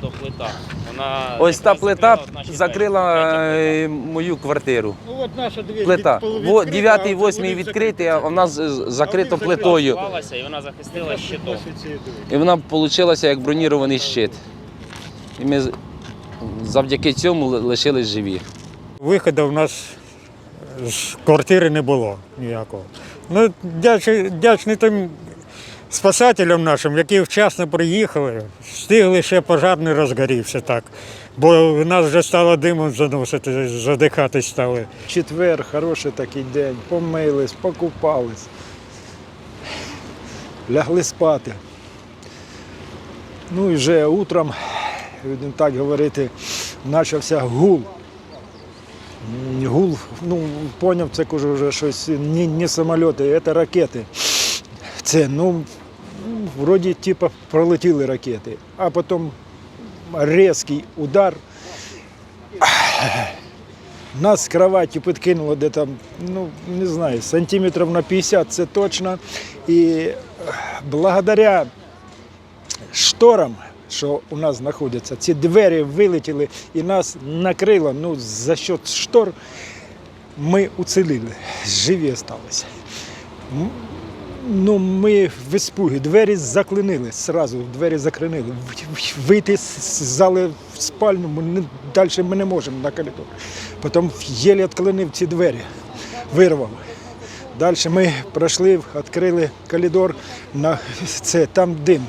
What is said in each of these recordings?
то плита. Вона Ось та плита закрила. Е, мою квартиру. Ну от наша дві Плита. Во- Дев'ятий, восьмий відкритий, а в нас з- закрито закриті. плитою. Склалася, і вона захистила щитом. І вона вийшла як бронірований щит. І ми з- завдяки цьому ли- лишились живі. Виходу в нас з квартири не було ніякого. Ну, вдячний, вдячний тим спасателям нашим, які вчасно приїхали, встигли ще пожар не розгорівся так. Бо нас вже стало димом заносити, задихатись стали. Четвер, хороший такий день. Помились, покупались, лягли спати. Ну і вже утром, будемо так говорити, почався гул. Гул, ну, поняв, це вже щось не, не самоліти, це ракети. Це, ну, вроді, типу, пролетіли ракети, а потім різкий удар. Нас з кроваті підкинуло де ну не знаю, сантиметрів на 50 це точно. І е, благодаря шторам, що у нас знаходяться, ці двері вилетіли і нас накрило. Ну, за счет штор ми уцілили, живі залишилися. Ну, ми в іспугі, двері заклинили, сразу двері закринили. Вийти з зали в спальню, ми далі ми не можемо на коридор. Потім єлі відклинив ці двері, вирвав. Далі ми пройшли, відкрили коридор, на це, там дим.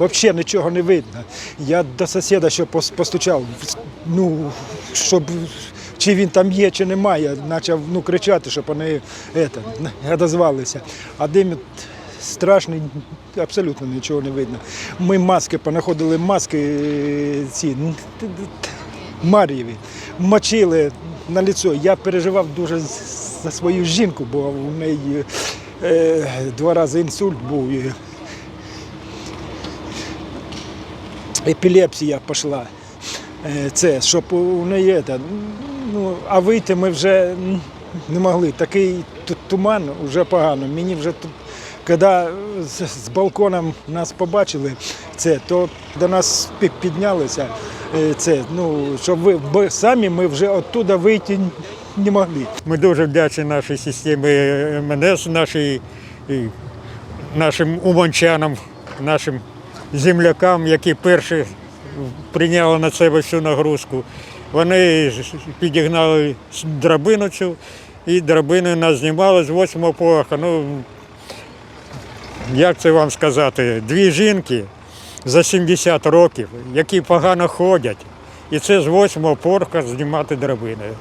Взагалі нічого не видно. Я до сусіда ще пос- постучав, ну, щоб чи він там є, чи немає, почав ну, кричати, щоб вони это, одозвалися. А дим страшний, абсолютно нічого не видно. Ми маски понаходили, маски е, ці Мар'єві, мочили на лицо. Я переживав дуже за свою жінку, бо у неї е, два рази інсульт був. Епілепсія пішла. Е, Це, щоб у неї, ну, а вийти ми вже не могли. Такий туман вже погано. Мені вже тут, коли з, балконом нас побачили, це, то до нас пі- піднялися. е, Це, ну, щоб ви, бо самі ми вже оттуда вийти не могли. Ми дуже вдячні нашій системі МНС, нашій, нашим уманчанам, нашим землякам, які перші прийняли на себе всю нагрузку. Вони підігнали драбину і драбини нас знімали з восьмого поверха. Ну, як це вам сказати, дві жінки за 70 років, які погано ходять, і це з восьмого поверха знімати драбиною.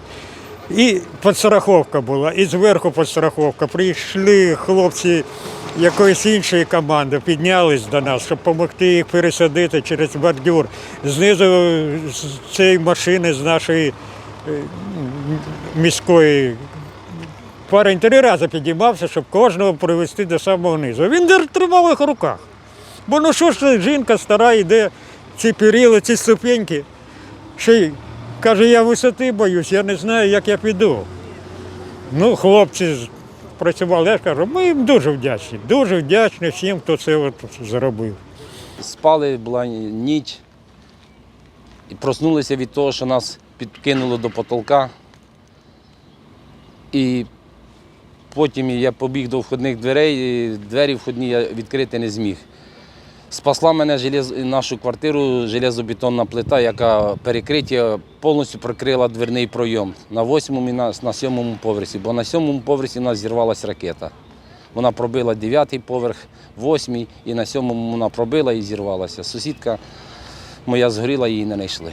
І підстраховка була, і зверху підстраховка. Прийшли хлопці якоїсь іншої команди, піднялись до нас, щоб допомогти їх пересадити через бордюр. Знизу з цієї машини, з нашої е, міської. Парень три рази підіймався, щоб кожного привезти до самого низу. Він тримав їх в руках. Бо ну що ж жінка стара йде, ці періли, ці ступеньки. Ще й каже, я висоти боюсь, я не знаю, як я піду. Ну, хлопці працювали, я кажу, ми їм дуже вдячні, дуже вдячні всім, хто це от зробив. Спали, була ніч. І проснулися від того, що нас підкинуло до потолка. І потім я побіг до входних дверей, і двері входні я відкрити не зміг. Спасла мене желез... нашу квартиру железобетонна плита, яка перекриття повністю прикрила дверний пройом на восьмому і на, на сьомому поверсі, бо на сьомому поверсі у нас зірвалася ракета. Вона пробила дев'ятий поверх, восьмий, і на сьомому вона пробила і зірвалася. Сусідка моя згоріла, її не знайшли.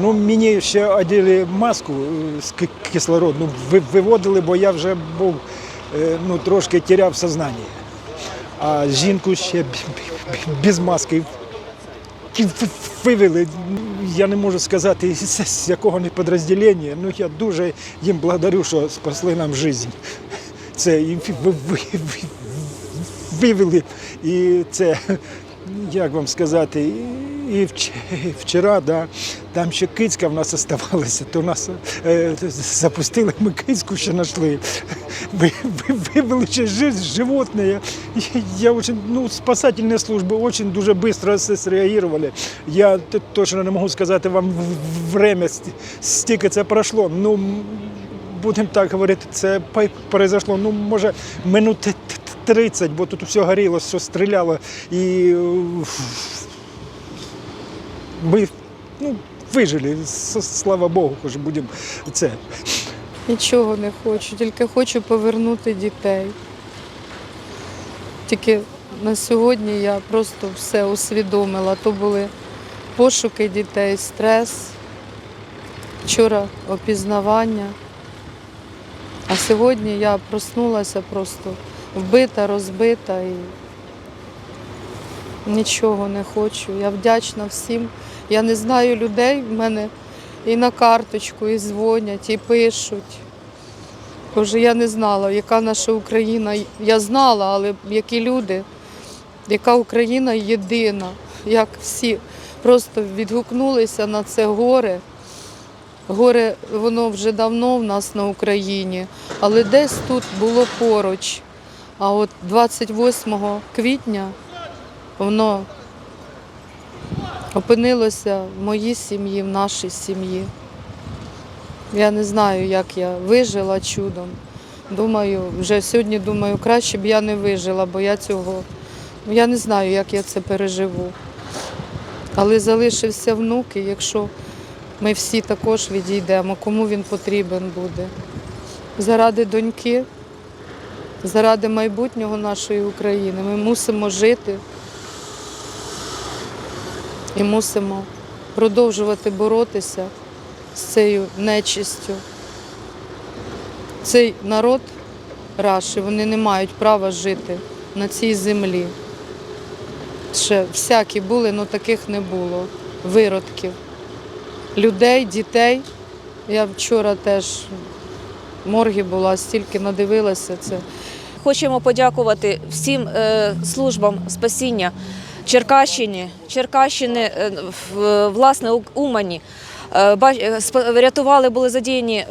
Ну, мені ще оділи маску е, з кислородну, виводили, бо я вже був е, ну, трошки тіряв сознання. А жінку ще без маски вивели. Я не можу сказати, з якого не підрозділення. Ну, я дуже їм благодарю, що спасли нам життя. Це і ви- ви- ви- вивели. І це, як вам сказати, і вчора, да, там ще кицька в нас оставалася, то нас е, запустили, ми кицьку ще знайшли. Ви- ви- Вибили ще животне. Я, я очень, ну, спасательные служби очень дуже швидко среагировали. Я точно не можу сказати вам время, стільки це пройшло. Ну, будемо так говорити, це произошло, ну, може, минут т- т- 30, бо тут все горіло, все стріляло. І е, ми ну, вижили, слава Богу, хоч будемо це. Нічого не хочу, тільки хочу повернути дітей. Тільки на сьогодні я просто все усвідомила. То були пошуки дітей, стрес, вчора опізнавання. А сьогодні я проснулася просто вбита, розбита і нічого не хочу. Я вдячна всім. Я не знаю людей, в мене і на карточку, і дзвонять, і пишуть. Боже, я не знала, яка наша Україна. Я знала, але які люди, яка Україна єдина, як всі просто відгукнулися на це горе. Горе, воно вже давно в нас на Україні, але десь тут було поруч. А от 28 квітня воно опинилося в моїй сім'ї, в нашій сім'ї. Я не знаю, як я вижила чудом. Думаю, вже сьогодні думаю, краще б я не вижила, бо я цього. ну, Я не знаю, як я це переживу. Але залишився внук, і якщо ми всі також відійдемо, кому він потрібен буде. Заради доньки, заради майбутнього нашої України ми мусимо жити і мусимо продовжувати боротися з цією нечистю. Цей народ Раші, вони не мають права жити на цій землі. Ще всякі були, але таких не було. Виродків. Людей, дітей. Я вчора теж в моргі була, стільки надивилася це. Хочемо подякувати всім е, службам спасіння Черкащині, Черкащини, е, власне, Умані. Е, е, Рятували, були задіяні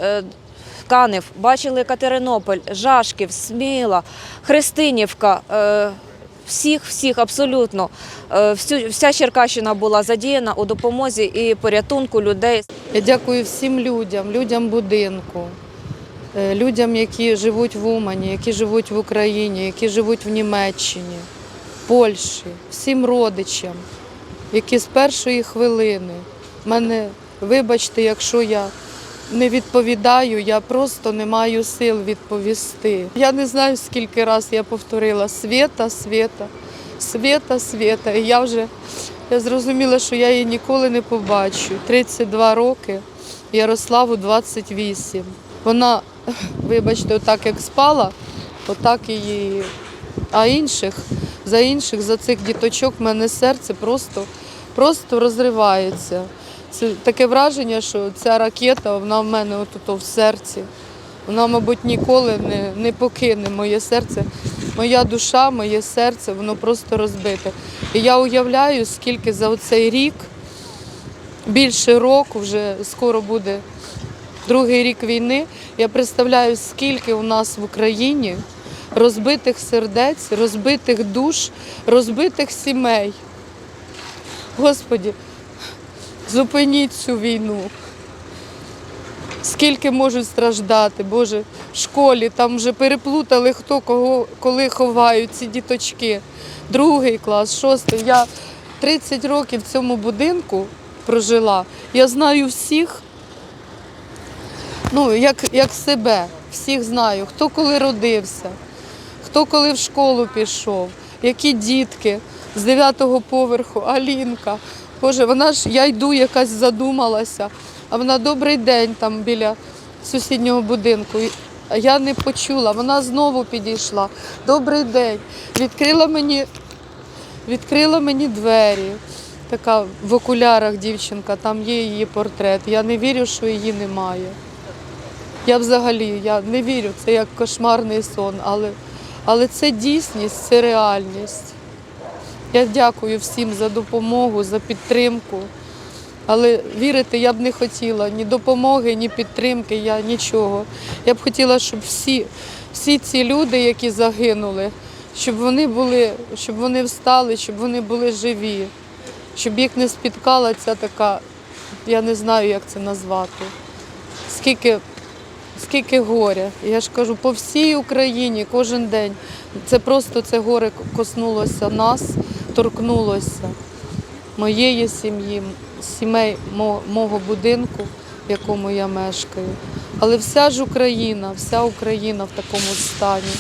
Канев, бачили Катеринополь, Жашків, Сміла, Христинівка. Всіх, всіх абсолютно. Вся Черкащина була задіяна у допомозі і порятунку людей. Я дякую всім людям, людям будинку, людям, які живуть в Умані, які живуть в Україні, які живуть в Німеччині, Польщі, всім родичам, які з першої хвилини мене, вибачте, якщо я не відповідаю, я просто не маю сил відповісти. Я не знаю, скільки разів я повторила Свята, Свята, Свята, Свята. І я вже я зрозуміла, що я її ніколи не побачу. 32 роки, Ярославу 28. Вона, вибачте, отак як спала, отак її. А інших, за інших, за цих діточок, в мене серце просто, просто розривається. Це таке враження, що ця ракета, вона в мене отут в серці. Вона, мабуть, ніколи не, не покине моє серце. Моя душа, моє серце, воно просто розбите. І я уявляю, скільки за оцей рік, більше року, вже скоро буде другий рік війни. Я представляю, скільки у нас в Україні розбитих сердець, розбитих душ, розбитих сімей. Господі, зупиніть цю війну. Скільки можуть страждати, Боже, в школі там вже переплутали, хто кого коли ховають ці діточки. Другий клас, шостий. Я 30 років в цьому будинку прожила. Я знаю всіх, ну, як, як себе, всіх знаю, хто коли родився, хто коли в школу пішов, які дітки з 9-го поверху, Алінка. Боже, вона ж, я йду, якась задумалася, а вона добрий день там біля сусіднього будинку. Я не почула, вона знову підійшла. Добрий день. Відкрила мені, відкрила мені двері. Така в окулярах дівчинка, там є її портрет. Я не вірю, що її немає. Я взагалі я не вірю, це як кошмарний сон, але, але це дійсність, це реальність. Я дякую всім за допомогу, за підтримку. Але вірити я б не хотіла ні допомоги, ні підтримки, я нічого. Я б хотіла, щоб всі, всі ці люди, які загинули, щоб вони були, щоб вони встали, щоб вони були живі, щоб їх не спіткала ця така, я не знаю, як це назвати. Скільки, скільки горя. Я ж кажу, по всій Україні кожен день. Це просто це горе коснулося нас, торкнулося моєї сім'ї, сімей мо- мого будинку, в якому я мешкаю. Але вся ж Україна, вся Україна в такому стані.